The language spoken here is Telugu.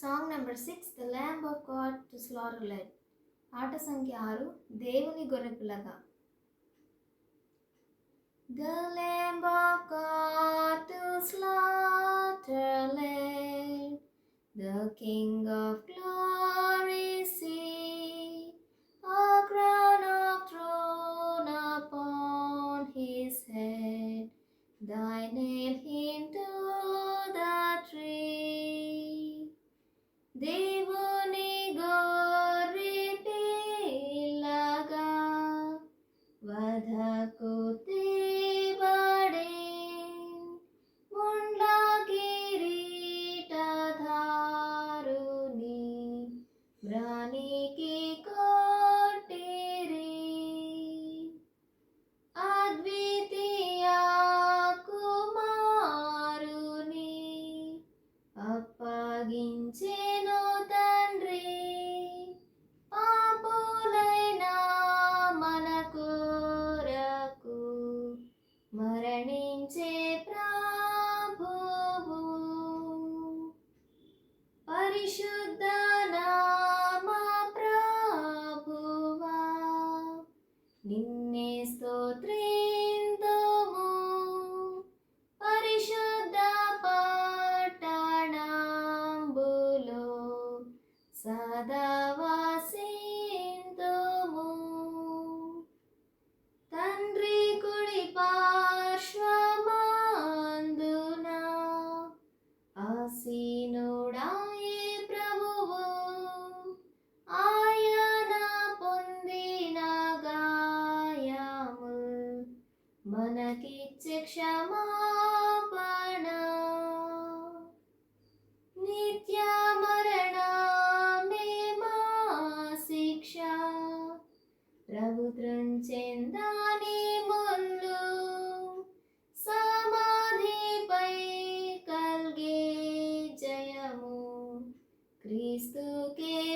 Song number six the lamb of god to slaughter led ఆట సంఖ్య ఆరు దేవుని గొర్రెపిల్లగా. The Lamb of God to slaughter led, the King of మరణించే ప్రా మనకిచ్చే క్షమాపణ. నిత్య మరణమే మా శిక్ష. ప్రభుత్వం చెందాని ముళ్ళు సమాధిపై కల్గే జయము. క్రీస్తుకే